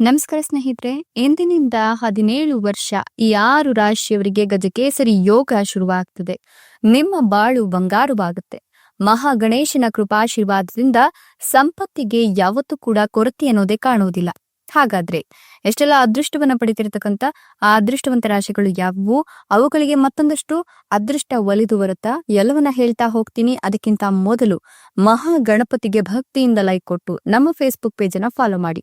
ನಮಸ್ಕಾರ ಸ್ನೇಹಿತರೆ, ಎಂದಿನಿಂದ ಹದಿನೇಳು ವರ್ಷ ಈ ಆರು ರಾಶಿಯವರಿಗೆ ಗಜಕೇಸರಿ ಯೋಗ ಶುರುವಾಗ್ತದೆ. ನಿಮ್ಮ ಬಾಳು ಬಂಗಾರವಾಗುತ್ತೆ. ಮಹಾ ಗಣೇಶನ ಕೃಪಾಶೀರ್ವಾದದಿಂದ ಸಂಪತ್ತಿಗೆ ಯಾವತ್ತೂ ಕೂಡ ಕೊರತೆ ಅನ್ನೋದೇ ಕಾಣುವುದಿಲ್ಲ. ಹಾಗಾದ್ರೆ, ಎಷ್ಟೆಲ್ಲ ಅದೃಷ್ಟವನ್ನ ಪಡಿತಿರ್ತಕ್ಕಂಥ ಆ ಅದೃಷ್ಟವಂತ ರಾಶಿಗಳು ಯಾವುವು? ಅವುಗಳಿಗೆ ಮತ್ತೊಂದಷ್ಟು ಅದೃಷ್ಟ ಒಲಿದು ಬರುತ್ತಾ? ಎಲ್ಲವನ್ನ ಹೇಳ್ತಾ ಹೋಗ್ತೀನಿ. ಅದಕ್ಕಿಂತ ಮೊದಲು ಮಹಾ ಗಣಪತಿಗೆ ಭಕ್ತಿಯಿಂದ ಲೈಕ್ ಕೊಟ್ಟು ನಮ್ಮ ಫೇಸ್ಬುಕ್ ಪೇಜ್ ಅನ್ನ ಫಾಲೋ ಮಾಡಿ.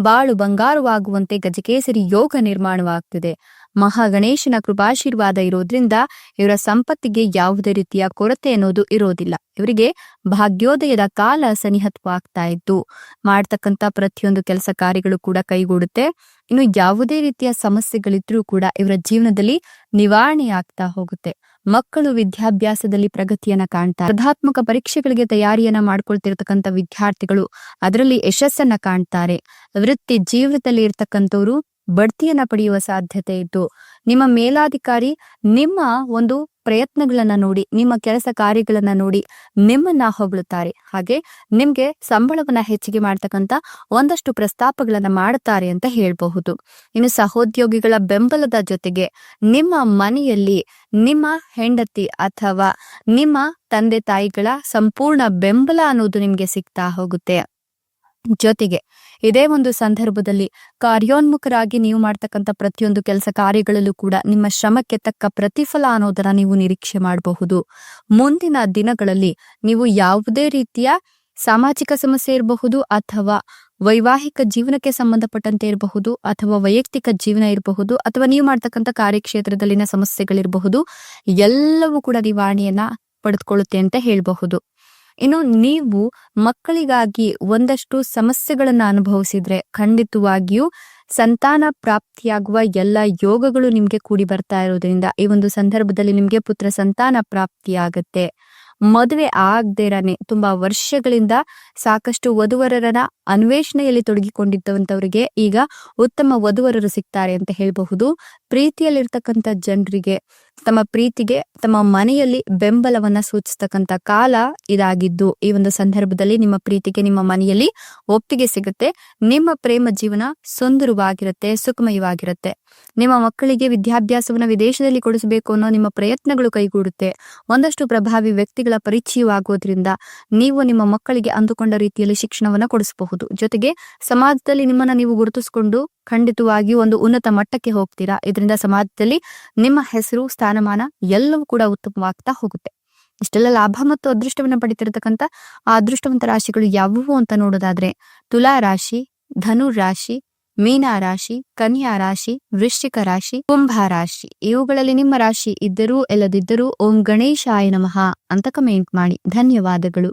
ಬಾಳು ಬಂಗಾರವಾಗುವಂತೆ ಗಜಕೇಸರಿ ಯೋಗ ನಿರ್ಮಾಣವಾಗ್ತಿದೆ. ಮಹಾಗಣೇಶನ ಕೃಪಾಶೀರ್ವಾದ ಇರೋದ್ರಿಂದ ಇವರ ಸಂಪತ್ತಿಗೆ ಯಾವುದೇ ರೀತಿಯ ಕೊರತೆ ಅನ್ನೋದು ಇರೋದಿಲ್ಲ. ಇವರಿಗೆ ಭಾಗ್ಯೋದಯದ ಕಾಲ ಸನಿಹತ್ವಾಗ್ತಾ ಇದ್ದು, ಮಾಡ್ತಕ್ಕಂಥ ಪ್ರತಿಯೊಂದು ಕೆಲಸ ಕಾರ್ಯಗಳು ಕೂಡ ಕೈಗೂಡುತ್ತೆ. ಇನ್ನು ಯಾವುದೇ ರೀತಿಯ ಸಮಸ್ಯೆಗಳಿದ್ರೂ ಕೂಡ ಇವರ ಜೀವನದಲ್ಲಿ ನಿವಾರಣೆ ಆಗ್ತಾ ಹೋಗುತ್ತೆ. ಮಕ್ಕಳು ವಿದ್ಯಾಭ್ಯಾಸದಲ್ಲಿ ಪ್ರಗತಿಯನ್ನ ಕಾಣ್ತಾ ಸ್ಪರ್ಧಾತ್ಮಕ ಪರೀಕ್ಷೆಗಳಿಗೆ ತಯಾರಿಯನ್ನ ಮಾಡ್ಕೊಳ್ತಿರ್ತಕ್ಕಂಥ ವಿದ್ಯಾರ್ಥಿಗಳು ಅದರಲ್ಲಿ ಯಶಸ್ಸನ್ನ ಕಾಣ್ತಾರೆ. ವೃತ್ತಿ ಜೀವನದಲ್ಲಿ ಇರ್ತಕ್ಕಂಥವ್ರು ಬಡ್ತಿಯನ್ನ ಪಡೆಯುವ ಸಾಧ್ಯತೆ ಇದ್ದು ನಿಮ್ಮ ಮೇಲಾಧಿಕಾರಿ ನಿಮ್ಮ ಒಂದು ಪ್ರಯತ್ನಗಳನ್ನ ನೋಡಿ, ನಿಮ್ಮ ಕೆಲಸ ಕಾರ್ಯಗಳನ್ನ ನೋಡಿ ನಿಮ್ಮನ್ನ ಹೊಗಳುತ್ತಾರೆ. ಹಾಗೆ ನಿಮ್ಗೆ ಸಂಬಳವನ್ನ ಹೆಚ್ಚಿಗೆ ಮಾಡ್ತಕ್ಕಂತ ಒಂದಷ್ಟು ಪ್ರಸ್ತಾಪಗಳನ್ನ ಮಾಡುತ್ತಾರೆ ಅಂತ ಹೇಳಬಹುದು. ಇನ್ನು ಸಹೋದ್ಯೋಗಿಗಳ ಬೆಂಬಲದ ಜೊತೆಗೆ ನಿಮ್ಮ ಮನೆಯಲ್ಲಿ ನಿಮ್ಮ ಹೆಂಡತಿ ಅಥವಾ ನಿಮ್ಮ ತಂದೆ ತಾಯಿಗಳ ಸಂಪೂರ್ಣ ಬೆಂಬಲ ಅನ್ನೋದು ನಿಮ್ಗೆ ಸಿಗ್ತಾ ಹೋಗುತ್ತೆ. ಜೊತೆಗೆ ಇದೇ ಒಂದು ಸಂದರ್ಭದಲ್ಲಿ ಕಾರ್ಯೋನ್ಮುಖರಾಗಿ ನೀವು ಮಾಡ್ತಕ್ಕಂಥ ಪ್ರತಿಯೊಂದು ಕೆಲಸ ಕಾರ್ಯಗಳಲ್ಲೂ ಕೂಡ ನಿಮ್ಮ ಶ್ರಮಕ್ಕೆ ತಕ್ಕ ಪ್ರತಿಫಲ ಅನ್ನೋದನ್ನ ನೀವು ನಿರೀಕ್ಷೆ ಮಾಡಬಹುದು. ಮುಂದಿನ ದಿನಗಳಲ್ಲಿ ನೀವು ಯಾವುದೇ ರೀತಿಯ ಸಾಮಾಜಿಕ ಸಮಸ್ಯೆ ಇರಬಹುದು ಅಥವಾ ವೈವಾಹಿಕ ಜೀವನಕ್ಕೆ ಸಂಬಂಧಪಟ್ಟಂತೆ ಇರಬಹುದು ಅಥವಾ ವೈಯಕ್ತಿಕ ಜೀವನ ಇರಬಹುದು ಅಥವಾ ನೀವು ಮಾಡ್ತಕ್ಕಂಥ ಕಾರ್ಯಕ್ಷೇತ್ರದಲ್ಲಿನ ಸಮಸ್ಯೆಗಳಿರಬಹುದು, ಎಲ್ಲವೂ ಕೂಡ ನಿವಾರಣೆಯನ್ನ ಪಡೆದುಕೊಳ್ಳುತ್ತೆ ಅಂತ ಹೇಳಬಹುದು. ಇನ್ನು ನೀವು ಮಕ್ಕಳಿಗಾಗಿ ಒಂದಷ್ಟು ಸಮಸ್ಯೆಗಳನ್ನು ಅನುಭವಿಸಿದ್ರೆ ಖಂಡಿತವಾಗಿಯೂ ಸಂತಾನ ಪ್ರಾಪ್ತಿಯಾಗುವ ಎಲ್ಲ ಯೋಗಗಳು ನಿಮ್ಗೆ ಕೂಡಿ ಬರ್ತಾ ಇರೋದ್ರಿಂದ ಈ ಒಂದು ಸಂದರ್ಭದಲ್ಲಿ ನಿಮ್ಗೆ ಪುತ್ರ ಸಂತಾನ ಪ್ರಾಪ್ತಿಯಾಗತ್ತೆ. ಮದುವೆ ಆಗದೇರಾನೆ ತುಂಬಾ ವರ್ಷಗಳಿಂದ ಸಾಕಷ್ಟು ವಧುವರರನ ಅನ್ವೇಷಣೆಯಲ್ಲಿ ತೊಡಗಿಕೊಂಡಿದ್ದವಂತವರಿಗೆ ಈಗ ಉತ್ತಮ ವಧುವರರು ಸಿಗ್ತಾರೆ ಅಂತ ಹೇಳಬಹುದು. ಪ್ರೀತಿಯಲ್ಲಿರ್ತಕ್ಕಂಥ ಜನರಿಗೆ, ತಮ್ಮ ಪ್ರೀತಿಗೆ, ತಮ್ಮ ಮನೆಯಲ್ಲಿ ಬೆಂಬಲವನ್ನ ಸೂಚಿಸ್ತಕ್ಕಂಥ ಕಾಲ ಇದಾಗಿದ್ದು, ಈ ಒಂದು ಸಂದರ್ಭದಲ್ಲಿ ನಿಮ್ಮ ಪ್ರೀತಿಗೆ, ನಿಮ್ಮ ಮನೆಯಲ್ಲಿ ಒಪ್ಪಿಗೆ ಸಿಗುತ್ತೆ. ನಿಮ್ಮ ಪ್ರೇಮ ಜೀವನ ಸುಂದರವಾಗಿರುತ್ತೆ, ಸುಖಮಯವಾಗಿರುತ್ತೆ. ನಿಮ್ಮ ಮಕ್ಕಳಿಗೆ ವಿದ್ಯಾಭ್ಯಾಸವನ್ನ ವಿದೇಶದಲ್ಲಿ ಕೊಡಿಸಬೇಕು ಅನ್ನೋ ನಿಮ್ಮ ಪ್ರಯತ್ನಗಳು ಕೈಗೂಡುತ್ತೆ. ಒಂದಷ್ಟು ಪ್ರಭಾವಿ ವ್ಯಕ್ತಿಗಳ ಪರಿಚಯವಾಗೋದ್ರಿಂದ ನೀವು ನಿಮ್ಮ ಮಕ್ಕಳಿಗೆ ಅಂದುಕೊಂಡ ರೀತಿಯಲ್ಲಿ ಶಿಕ್ಷಣವನ್ನ ಕೊಡಿಸಬಹುದು. ಜೊತೆಗೆ ಸಮಾಜದಲ್ಲಿ ನಿಮ್ಮನ್ನ ನೀವು ಗುರುತಿಸಿಕೊಂಡು ಖಂಡಿತವಾಗಿ ಒಂದು ಉನ್ನತ ಮಟ್ಟಕ್ಕೆ ಹೋಗ್ತೀರಾ. ಇದರಿಂದ ಸಮಾಜದಲ್ಲಿ ನಿಮ್ಮ ಹೆಸರು, ಸ್ಥಾನಮಾನ ಎಲ್ಲವೂ ಕೂಡ ಉತ್ತಮವಾಗ್ತಾ ಹೋಗುತ್ತೆ. ಇಷ್ಟೆಲ್ಲ ಲಾಭ ಮತ್ತು ಅದೃಷ್ಟವನ್ನ ಪಡಿತಿರತಕ್ಕಂತ ಆ ಅದೃಷ್ಟವಂತ ರಾಶಿಗಳು ಯಾವುವು ಅಂತ ನೋಡೋದಾದ್ರೆ, ತುಲಾ ರಾಶಿ, ಧನು ರಾಶಿ ಮೀನಾ ರಾಶಿ, ಕನ್ಯಾ ರಾಶಿ, ವೃಶ್ಚಿಕ ರಾಶಿ, ಕುಂಭ ರಾಶಿ. ಇವುಗಳಲ್ಲಿ ನಿಮ್ಮ ರಾಶಿ ಇದ್ದರೂ ಎಲ್ಲದಿದ್ದರೂ ಓಂ ಗಣೇಶಾಯ ನಮಃ ಅಂತ ಕಮೆಂಟ್ ಮಾಡಿ. ಧನ್ಯವಾದಗಳು.